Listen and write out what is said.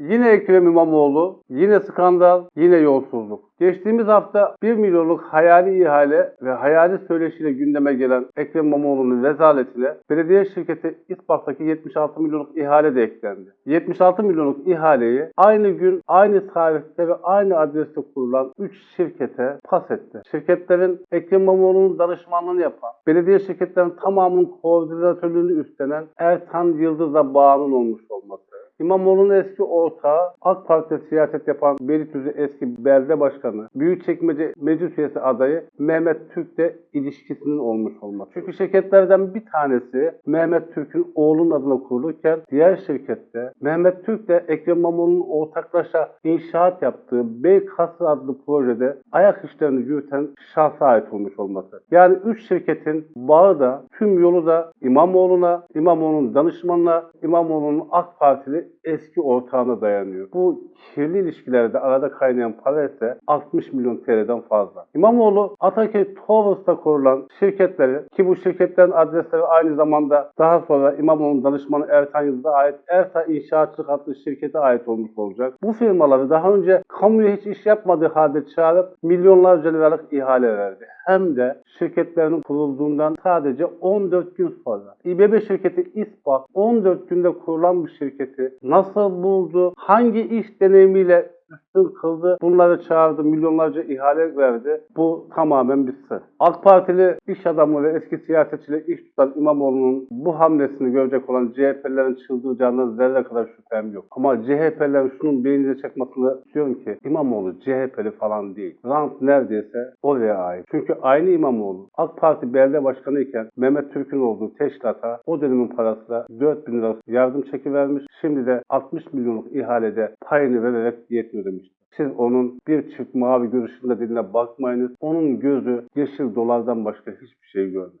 Yine Ekrem İmamoğlu, yine skandal, yine yolsuzluk. Geçtiğimiz hafta 1 milyonluk hayali ihale ve hayali söyleşiyle gündeme gelen Ekrem İmamoğlu'nun rezaletine belediye şirketi İspat'taki 76 milyonluk ihale de eklendi. 76 milyonluk ihaleyi aynı gün, aynı tarihte ve aynı adreste kurulan 3 şirkete pas etti. Şirketlerin Ekrem İmamoğlu'nun danışmanlığını yapan, belediye şirketlerinin tamamının koordinatörlüğünü üstlenen Ertan Yıldız'la bağının olmuş olması. İmamoğlu'nun eski ortağı, AK Parti'de siyaset yapan Beylikdüzü eski belde başkanı, Büyükçekmece meclis üyesi adayı Mehmet Türk'le ilişkisinin olmuş olması. Çünkü şirketlerden bir tanesi Mehmet Türk'ün oğlunun adına kurulurken diğer şirkette Mehmet Türk'le Ekrem İmamoğlu'nun ortaklaşa inşaat yaptığı Beykasır adlı projede ayak işlerini yürüten şahsa ait olmuş olması. Yani üç şirketin bağı da tüm yolu da İmamoğlu'na, İmamoğlu'nun danışmanına, İmamoğlu'nun AK Partili eski ortağına dayanıyor. Bu kirli ilişkilerde arada kaynayan para ise 60 milyon TL'den fazla. İmamoğlu Ataköy Towers'ta kurulan şirketleri ki bu şirketlerin adresleri aynı zamanda daha sonra İmamoğlu'nun danışmanı Ertan Yıldız'a ait Ersa İnşaatçılık adlı şirkete ait olmuş olacak. Bu firmaları daha önce kamuya hiç iş yapmadığı halde çağırıp milyonlarca liralık ihale verdi. Hem de şirketlerinin kurulduğundan sadece 14 gün sonra. İBB şirketi İspat 14 günde kurulan bir şirketi nasıl buldu, hangi iş deneyimiyle üstün kıldı, bunları çağırdı, milyonlarca ihale verdi. Bu tamamen bir sır. AK Partili iş adamı ve eski siyasetçiyle iş tutan İmamoğlu'nun bu hamlesini görecek olan CHP'lerin çıldıracağından zerre kadar şüphem yok. Ama CHP'lerin şunun beynine çakmasını istiyorum ki İmamoğlu CHP'li falan değil. Rant neredeyse oraya ait. Çünkü aynı İmamoğlu AK Parti belediye başkanı iken Mehmet Türk'ün olduğu teşkilata o dönemin parasıyla 4 bin lira yardım çeki vermiş. Şimdi de 60 milyonluk ihalede payını vererek diyetini ödemiştir. Siz onun bir çift mavi görüşünde diline bakmayınız. Onun gözü yeşil dolardan başka hiçbir şey görmez.